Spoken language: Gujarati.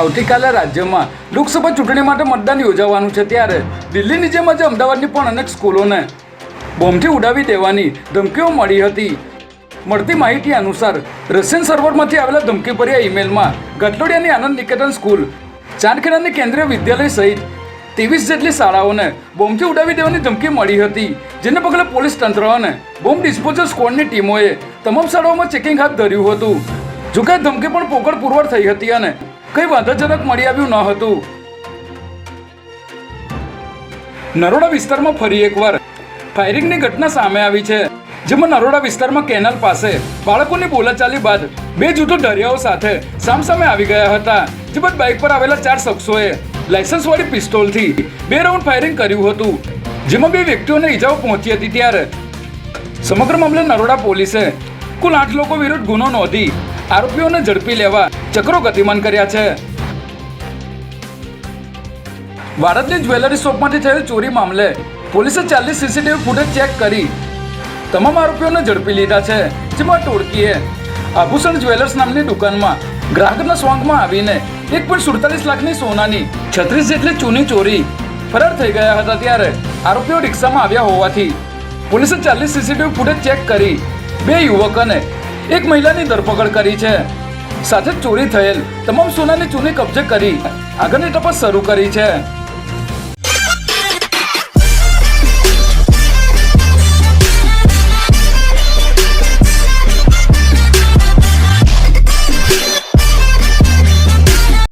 આવતીકાલે રાજ્યમાં લોકસભા ચૂંટણી માટે મતદાન યોજાવાનું છે ત્યારે દિલ્હીની જેમ જ અમદાવાદની પણ અનેક સ્કૂલોને બોમ્બથી ઉડાવી દેવાની ધમકીઓ મળી હતી. મળતી માહિતી અનુસાર રશિયન સર્વરમાંથી આવેલા ધમકીભર્યા ઈમેલમાં ગટલોડિયાની આનંદ નિકેતન સ્કૂલ, ચાંદખેડાની કેન્દ્રીય વિદ્યાલય સહિત ત્રેવીસ જેટલી શાળાઓને બોમ્બથી ઉડાવી દેવાની ધમકી મળી હતી, જેને પગલે પોલીસ તંત્ર અને બોમ્બ ડિસ્પોઝલ સ્ક્વોડની ટીમોએ તમામ શાળાઓમાં ચેકિંગ હાથ ધર્યું હતું. જોકે ધમકી પણ પોકળ પુરવાર થઈ હતી અને કંઈ વાંધાજનક મળી આવ્યું ન હતું. નરોડા વિસ્તારમાં ફરી એકવાર ફાયરિંગની ઘટના સામે આવી છે, જેમાં નરોડા વિસ્તારમાં કેનાલ પાસે બાળકોની બોલાચાલી બાદ બે જૂથો ઢરિયાઓ સાથે સામસામે આવી ગયા હતા જે બાદ બાઇક પર આવેલા ચાર શખ્સોએ લાયસન્સવાળી પિસ્તોલથી બે રાઉન્ડ ફાયરિંગ કર્યું હતું, જેમાં બે વ્યક્તિઓને ઈજાઓ પહોંચી હતી ત્યારે સમગ્ર મામલે નરોડા પોલીસે કુલ આઠ લોકો વિરુદ્ધ ગુનો નોંધી આરોપીઓને ઝડપી લેવા ચક્રો ગતિમાન કર્યા છે. ભારતની જ્વેલરી શોપમાંથી થયેલ ચોરી મામલે પોલીસે ચાલીસ સીસીટીવી ફૂટેજ ચેક કરી તમામ આરોપીઓને ઝડપી લીધા છે, જેમાં ટોળકીએ આભૂષણ જ્વેલર્સ નામની દુકાનમાં ગ્રાહકના સ્વાંગમાં આવીને એક પોઈન્ટ સુડતાલીસ લાખની સોનાની છત્રીસ જેટલી ચૂની ચોરી ફરાર થઈ ગયા હતા ત્યારે આરોપીઓ રિક્ષામાં આવ્યા હોવાથી પોલીસે ચાલીસ સીસીટીવી ફૂટેજ ચેક કરી બે યુવક અને એક મહિલાની ધરપકડ કરી છે. સાથે ચોરી થયેલ તમામ સોનાની ચૂની કબજે કરી આગળની તપાસ શરૂ કરી છે.